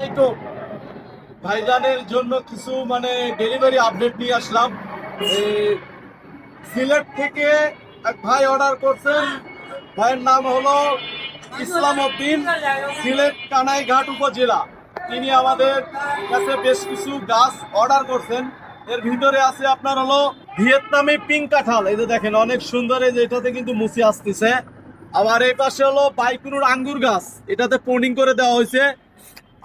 তো ভাইজানের জন্য কিছু মানে ডেলিভারি আপডেট নিয়ে আসলাম। সিলেট থেকে এক ভাই অর্ডার করছেন। ভাইয়ের নাম হলো ইসলাম উদ্দিন সিলেট কানাইঘাট উপজেলা। তিনি আমাদের কাছে বেশ কিছু গাছ অর্ডার করছেন। এর ভিতরে আছে আপনার হলো ভিয়েতনামি পিঙ্ক কাঁঠাল। এই যে দেখেন, অনেক সুন্দর। এই যে এটাতে কিন্তু মুসি আসতেছে। আবার এই পাশে হলো বাইকুনুর আঙ্গুর গাছ। এটাতে পোনিং করে দেওয়া হয়েছে।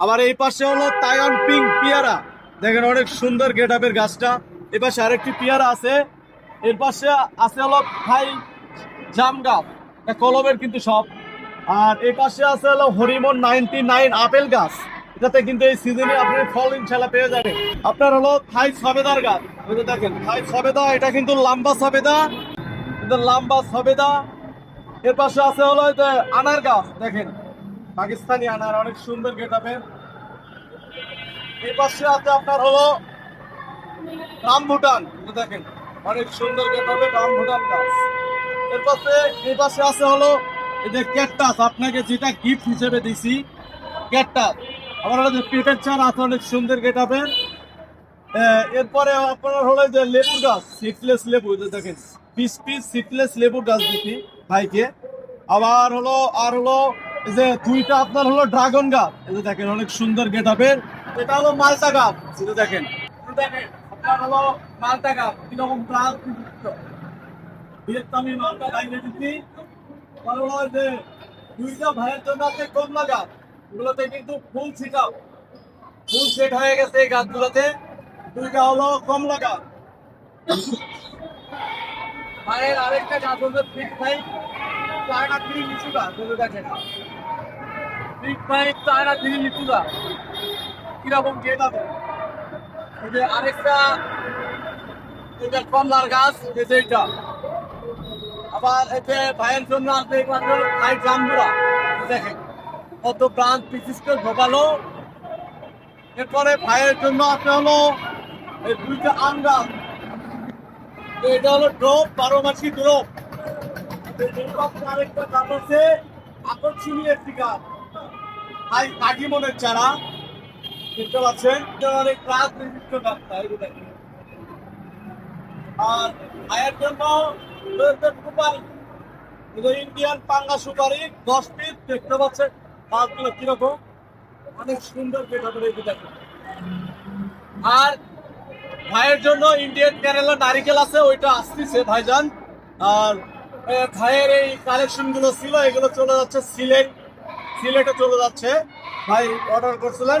আবার এই পাশে হলো তাইওয়ান পিঙ্ক পিয়ারা। দেখেন অনেক সুন্দর গেট আপের গাছটা। এই পাশে আরেকটি পিয়ারা আছে। এর পাশে আছে হলো ভাই জাম গাছ। কলমের কিন্তু সব। আর এই পাশে আছে হলো হরিমন নাইনটি নাইন আপেল গাছ। এটাতে কিন্তু এই সিজনে আপনি ফল ইনশাল্লাহ পেয়ে যাবেন। আপনার হলো থাই সবেদার গাছ। যে দেখেন, থাই সবেদা, এটা কিন্তু লম্বা সবেদা। এটা লম্বা সবেদা। এর পাশে আছে হলো আনার গাছ। দেখেন, পাকিস্তানি আনার, অনেক সুন্দর গেটাপের এই আছে আপনার হলো রামভুটান। এই দেখেন, অনেক সুন্দর গেটাপের রামভুটান গাছ। এর পাশে আছে হলো এই যে ক্যাকটাস, আপনাকে যেটা গিফট হিসেবে দিছি, ক্যাকটাস। আমার হলো যে পেটের চার আছে, অনেক সুন্দর গেটাপের এরপরে আপনার হলো যে লেবুর গাছ সিটলেস লেবু দেখেন পিস পিস সিটলেস লেবুর গাছ দিচ্ছি ভাইকে। আবার হলো, আর হলো যে দুইটা আপনার হলো ড্রাগন গাছ, এই যে দেখেন, অনেক সুন্দর গেট গেটাপের এটা হলো মালটা এই যে দেখেন। দেখেন, আপনার হলো কীরকম মালটা লাইনে দিচ্ছি আর যে দুইটা ভাইয়ের জন্য আছে কমলা গাছ এগুলোতে কিন্তু ফুল ছিটাও। ফুল সেট হয়ে গেছে এই গাছগুলোতে। দুইটা হলো কমলা গাছ মায়ের আরেকটা গাছ হচ্ছে পিক ফাইভ চায়না থ্রি লিচু গাছ দেখেন। পিক ফাইভ চায়না থ্রি লিচু গাছ কীরকম গেট আছে আরেকটা কমলার গাছ আবার এতে ভাইয়ের জন্য আছে ভাই জাম্বুরা, দেখেন। কত ব্রাঞ্চ বিশিষ্ট ঢোকালো এরপরে ভাইয়ের জন্য আছে হলো এই দুইটা আম গাছ এটা হলো ড্রপ বারো মাসি ড্রপ আরেকটা গাছ আছে, আকর্ষণীয় একটি গাছ। ভাই কাকি মনের চারা। দেখতে পাচ্ছেন অনেক প্রাক নির্দিষ্ট দেখেন। আর ভাইয়ের জন্য রয়েছে সুপারি ইন্ডিয়ান পাঙ্গা সুপারি, দশ পিস, দেখতে পাচ্ছেন গাছগুলো কীরকম, অনেক সুন্দর পেটা করে আর ভাইয়ের জন্য ইন্ডিয়ান কেরালা নারিকেল আছে, ওইটা আসতেছে ভাইজান। আর ভাইয়ের এই কালেকশনগুলো ছিল, এগুলো চলে যাচ্ছে সিলেট, সিলেটে চলে যাচ্ছে। ভাই অর্ডার করছিলেন।